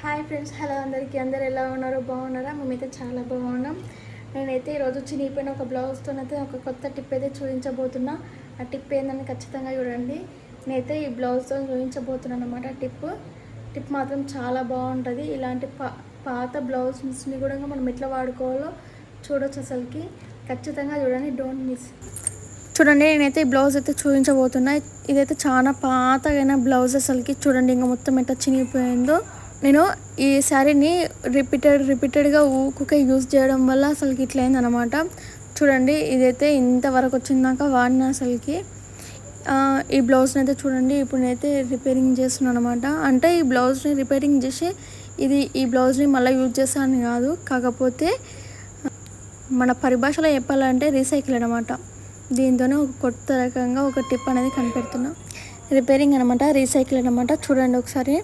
Hi friends hello అందరికీ అందరు ఎలా ఉన్నారో? బాగున్నారా? మేమైతే చాలా బాగున్నాం. నేనైతే ఈరోజు చినిగిపోయిన ఒక బ్లౌజ్తో అయితే ఒక కొత్త టిప్ అయితే చూపించబోతున్నా. ఆ టిప్ ఏందని ఖచ్చితంగా చూడండి. నేనైతే ఈ బ్లౌజ్తో చూపించబోతున్నాను అనమాట టిప్ టిప్ మాత్రం చాలా బాగుంటుంది. ఇలాంటి పా పాత బ్లౌజ్ని కూడా మనం ఎట్లా వాడుకోవాలో చూడొచ్చు అసలుకి. ఖచ్చితంగా చూడండి డోంట్ మిస్ చూడండి నేనైతే ఈ బ్లౌజ్ అయితే చూపించబోతున్నా. ఇదైతే చాలా పాతగైన బ్లౌజ్ అసలుకి. చూడండి ఇంకా మొత్తం ఎట్లా చినిగిపోయిందో. నేను ఈ శారీని రిపీటెడ్ రిపీటెడ్గా ఊకుకే యూజ్ చేయడం వల్ల అసలుకి ఇట్లా చూడండి ఇదైతే ఇంతవరకు వచ్చిందాక వాడిన అసలుకి. ఈ బ్లౌజ్ని అయితే చూడండి ఇప్పుడు నేనైతే రిపేరింగ్ చేస్తున్నాను అనమాట అంటే ఈ బ్లౌజ్ని రిపేరింగ్ చేసి ఇది ఈ బ్లౌజ్ని మళ్ళీ యూజ్ చేస్తాను కాదు. కాకపోతే మన పరిభాషలో చెప్పాలంటే రీసైకిల్ అనమాట దీంతోనే ఒక కొత్త రకంగా ఒక టిప్ అనేది కనిపెడుతున్నా. రిపేరింగ్ అనమాట రీసైకిల్ అనమాట చూడండి ఒకసారి.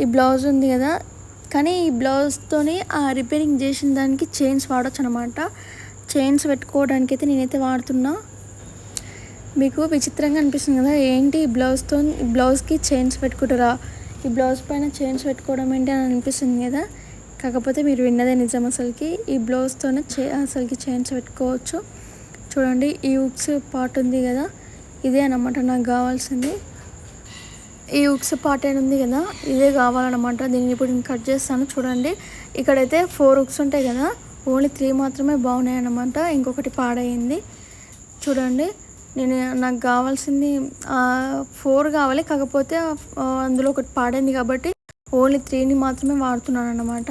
ఈ బ్లౌజ్ ఉంది కదా. కానీ ఈ బ్లౌజ్తోని ఆ రిపేరింగ్ చేసిన దానికి చైన్స్ వాడచ్చు అనమాట చైన్స్ పెట్టుకోవడానికి అయితే నేనైతే వాడుతున్నా. మీకు విచిత్రంగా అనిపిస్తుంది కదా ఏంటి ఈ బ్లౌజ్తో బ్లౌజ్కి చైన్స్ పెట్టుకుంటారా? ఈ బ్లౌజ్ పైన చైన్స్ పెట్టుకోవడం ఏంటి అని అనిపిస్తుంది కదా. కాకపోతే మీరు విన్నదే నిజం అసలుకి. ఈ బ్లౌజ్తోనే చే అసలుకి చైన్స్ పెట్టుకోవచ్చు. చూడండి ఈ ఉక్స్ పార్ట్ ఉంది కదా. ఇదే అన్నమాట నాకు కావాల్సింది. ఈ ఉక్స్ పార్ట్ అయిన ఉంది కదా ఇదే కావాలన్నమాట. దీన్ని ఇప్పుడు నేను కట్ చేస్తాను చూడండి. ఇక్కడైతే ఫోర్ ఉక్స్ ఉంటాయి కదా ఓన్లీ త్రీ మాత్రమే బాగున్నాయి అన్నమాట ఇంకొకటి పాడైంది. చూడండి నేను నాకు కావాల్సింది ఫోర్ కావాలి కాకపోతే అందులో ఒకటి పాడైంది కాబట్టి ఓన్లీ త్రీని మాత్రమే వాడుతున్నాను అన్నమాట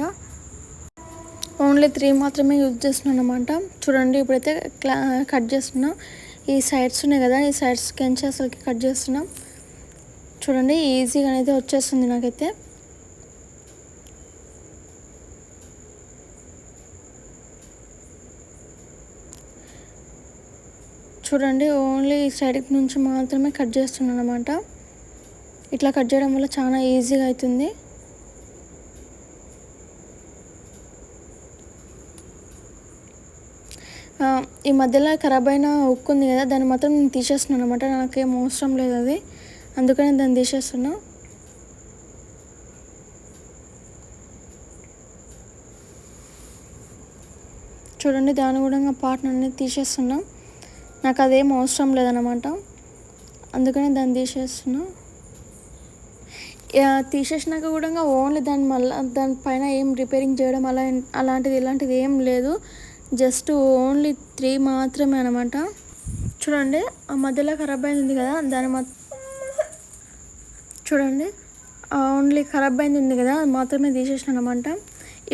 ఓన్లీ త్రీ మాత్రమే యూజ్ చేస్తున్నాను అనమాట చూడండి ఇప్పుడైతే క్లా కట్ చేస్తున్నాం. ఈ సైడ్స్ ఉన్నాయి కదా ఈ సైడ్స్ కెంచి అసలుకి కట్ చేస్తున్నాం. చూడండి ఈజీగా అయితే వచ్చేస్తుంది నాకైతే. చూడండి ఓన్లీ ఈ సైడ్ నుంచి మాత్రమే కట్ చేస్తున్నాను అనమాట ఇట్లా కట్ చేయడం వల్ల చాలా ఈజీగా అవుతుంది ఈ మధ్యలో ఖరాబ్ అయిన ఉక్కు ఉంది కదా దాన్ని మాత్రం నేను తీసేస్తున్నాను అనమాట నాకేం అవసరం లేదు అది. అందుకని దాన్ని తీసేస్తున్నా. చూడండి దాని కూడా పార్ట్ అనేది తీసేస్తున్నా. నాకు అదేం అవసరం లేదనమాట అందుకని దాన్ని తీసేస్తున్నా. తీసేసినాక కూడా ఓన్లీ దాని మళ్ళీ దానిపైన ఏం రిపేరింగ్ చేయడం అలా అలాంటిది ఇలాంటిది ఏం లేదు. జస్ట్ ఓన్లీ త్రీ మాత్రమే అనమాట చూడండి ఆ మధ్యలో ఖరాబ్ అయింది కదా దాని మొత్తం చూడండి. ఓన్లీ ఖరాబ్ అయింది ఉంది కదా అది మాత్రమే తీసేసిన అనమాట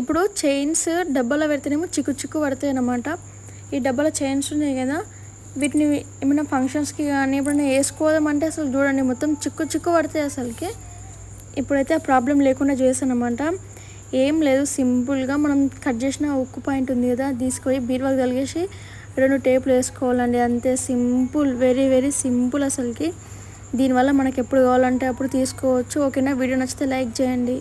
ఇప్పుడు చైన్స్ డబ్బాలో పెడితేనేమో చిక్కు చిక్కు పడతాయి అనమాట ఈ డబ్బాలో చైన్స్ ఉన్నాయి కదా వీటిని ఏమైనా ఫంక్షన్స్కి కానీ ఎప్పుడైనా వేసుకోదామంటే అసలు చూడండి మొత్తం చిక్కు చిక్కు పడతాయి అసలుకి. ఇప్పుడైతే ఆ ప్రాబ్లం లేకుండా చేశాను అనమాట ఏం లేదు సింపుల్గా మనం కట్ చేసిన ఉక్కు పాయింట్ ఉంది కదా తీసుకొని బీరువాకి కలిగేసి రెండు టేపులు వేసుకోవాలండి. అంతే సింపుల్ వెరీ వెరీ సింపుల్ అసలుకి. దీనివల్ల మనకి ఎప్పుడు కావాలంటే అప్పుడు తీసుకోవచ్చు. ఓకేనా? వీడియో నచ్చితే లైక్ చేయండి.